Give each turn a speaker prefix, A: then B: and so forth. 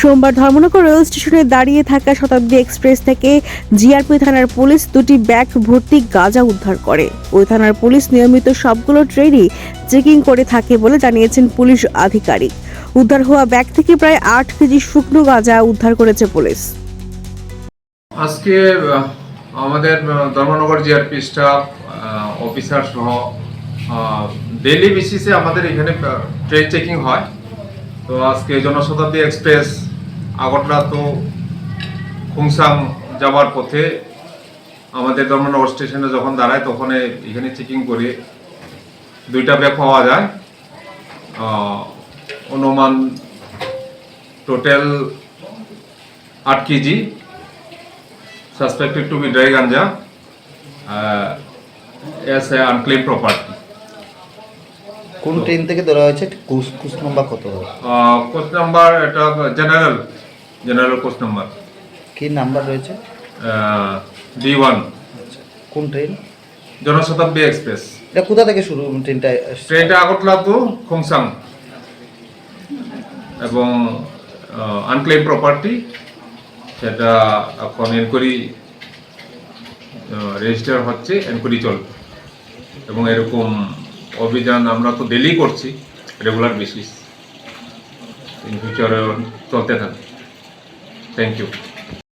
A: সোমবার ধর্মনগর রেল স্টেশনে দাঁড়িয়ে থাকা শতাব্দী এক্সপ্রেস থেকে জিআরপি থানার পুলিশ দুটি ব্যাগ ভর্তি গাঁজা উদ্ধার করে। ওই থানার পুলিশ নিয়মিত সবগুলো ট্রেনই চেকিং করে থাকে বলে জানিয়েছেন পুলিশ আধিকারিক। উদ্ধার হওয়া ব্যাগ থেকে প্রায় আট কেজি শুকনো গাঁজা উদ্ধার করেছে পুলিশ।
B: আজকে আমাদের ধর্মনগর জিআরপি স্টাফ অফিসার সহ ডেইলি বেসিসে আমাদের এখানে ট্রেন চেকিং হয়। তো আজকে জনশতাব্দী এক্সপ্রেস আগরতলা তো খুংসাং যাওয়ার পথে আমাদের ধর্মনগর স্টেশনে যখন দাঁড়ায় তখন এখানে চেকিং করে দুইটা ব্যাগ পাওয়া যায় অনুমান টোটাল আট kg suspected to be dry ganja uh, এ unclaimed property.
C: কোন ট্রেন থেকে ধরা হয়েছে? কোচ কোচ নাম্বার কত?
B: coast number এটা জেনারেল জেনারেল কোস্ট নাম্বার।
C: কি নাম্বার রয়েছে?
B: D one.
C: কোন ট্রেন?
B: জনশতাব্দী এক্সপ্রেস।
C: এটা কোথা থেকে শুরু ট্রেনটা
B: ট্রেনটা আগরতলা টু খোংসাং। এবং আনক্লেম প্রপার্টি সেটা এখন এনকোয়ারি রেজিস্টার হচ্ছে এনকোয়ারি চলবে। এবং এরকম অভিযান আমরা তো ডেলি করছি রেগুলার বেসিস ইন ফিউচারে চলতে থাকবে। Thank you